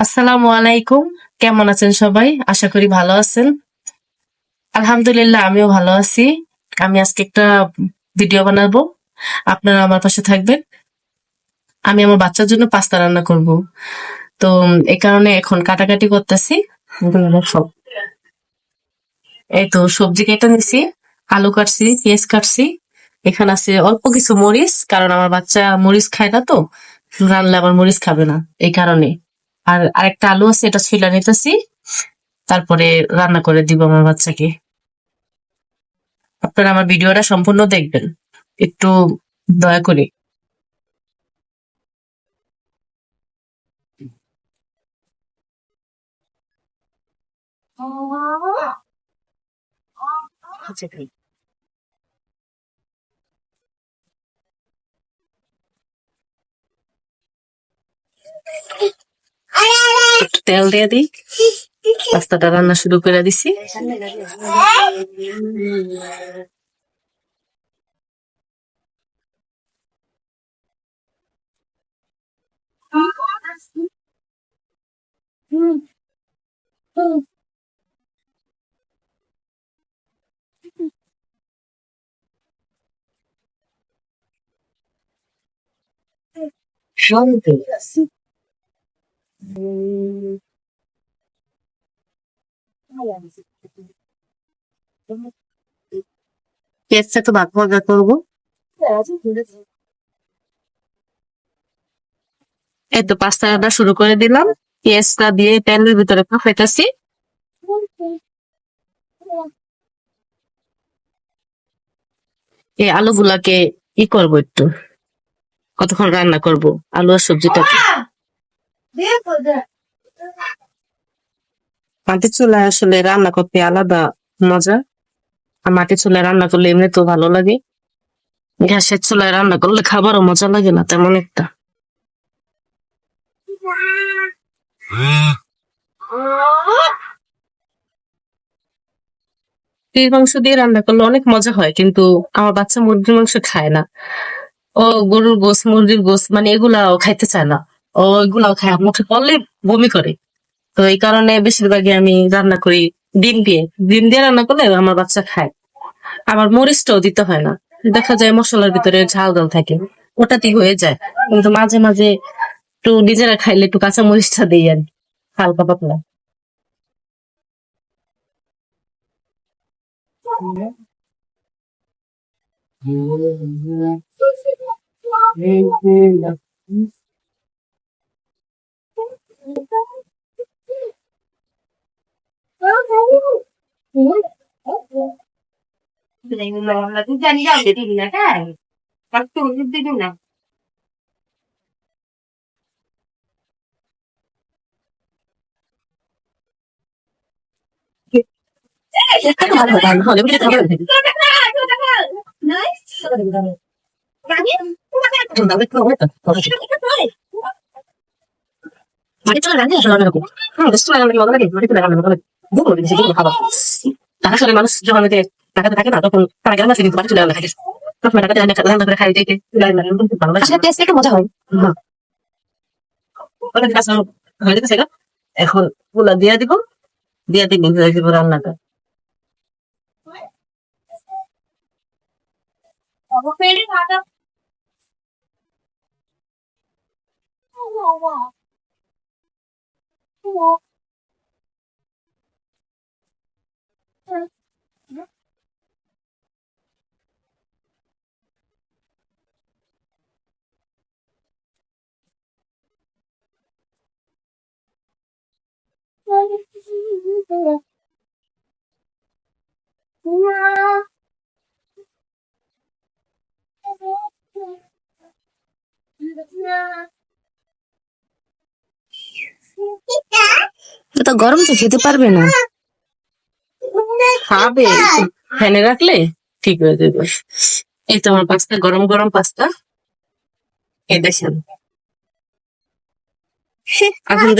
আসসালামু আলাইকুম। কেমন আছেন সবাই? আশা করি ভালো আছেন। আলহামদুলিল্লাহ আমিও ভালো আছি। আমি আজকে একটা ভিডিও বানাবো। আপনারা আমার পাশে থাকবেন। আমি আমার বাচ্চার জন্য পাস্তা রান্না করব। তো এই কারণে এখন কাটাকাটি করতেছি। সব। এই তো সবজি কেটে নিছি আলু কাটছি পেঁয়াজ কাটছি। এখানে আছে অল্প কিছু মরিচ কারণ আমার বাচ্চা মরিচ খায় না তো রান্নালে আবার মরিচ খাবে না এই কারণে। আর আরেকটা আলু আছে এটা ছিলা নিতেছি। তারপরে রান্না করে দিব আমার বাচ্চাকে। আপনারা আমার ভিডিওটা সম্পূর্ণ দেখবেন। একটু দয়া করে। আচ্ছা, তেল দিয়ে দিই। পাস্তাটা রান্না শুরু করে দিছি। শান্তি। পেঁয়াজটা একটু ভাগ ভাগা করব। এই তো পাস্তা রান্না শুরু করে দিলাম। পেঁয়াজটা দিয়ে তেলের ভিতরে ফেটাছি এই আলুগুলাকে ই করব একটু। কতক্ষণ রান্না করব? আলু আর সবজিটাকে মাটির চুলায় আসলে রান্না করতে আলাদা মজা। আর মাটির চুলায় রান্না করলে এমনি তো ভালো লাগে। গ্যাসের চুলায় রান্না করলে খাবারও মজা লাগে না তেমন একটা। মাংস দিয়ে রান্না করলে অনেক মজা হয়, কিন্তু আমার বাচ্চা মুরগির মাংস খায় না। ও গরুর গোস মুরগির গোস মানে এগুলাও খাইতে চায় না। ও এগুলাও খায়, মুখে পড়লে বমি করে। তো এই কারণে বেশিরভাগই আমি রান্না করি ডিম দিয়ে। ডিম দিয়ে রান্না করলে আমার বাচ্চা খায়। আবার মরিচটাও দিতে হয় না। দেখা যায় মশলার ভিতরে ঝাল ঝাল থাকে ওটাতেই হয়ে যায়। কিন্তু মাঝে মাঝে একটু নিজেরা খাইলে একটু কাঁচা মরিচটা দিই আর হালকা পাতলা। মাটি চলে রান্না আসলে দেশ চলে রান্না মজা লাগে মাটি চলে রান্না মজা লাগে যেগুলো খাবার টাকা সরে মানুষ যখন টাকাতে থাকে না তখন তারা গ্রামে আছে কিন্তু মাটি চলে রান্না খাইতে টাকাতে রান্না করে খাই ভালো লাগে টেস্ট একটু মজা হয়। হ্যাঁ। ওটা কাজ হয়ে যেতেছে গা। এখনগুলা দিয়ে দিব দিয়ে দিব হয়ে দিব রান্নাটা। তো গরম তো খেতে পারবে না। খাবে ফ্যানে রাখলে ঠিক হয়ে যাবে। এই তো আমার পাস্তা, গরম গরম পাস্তা। এই দেখেন।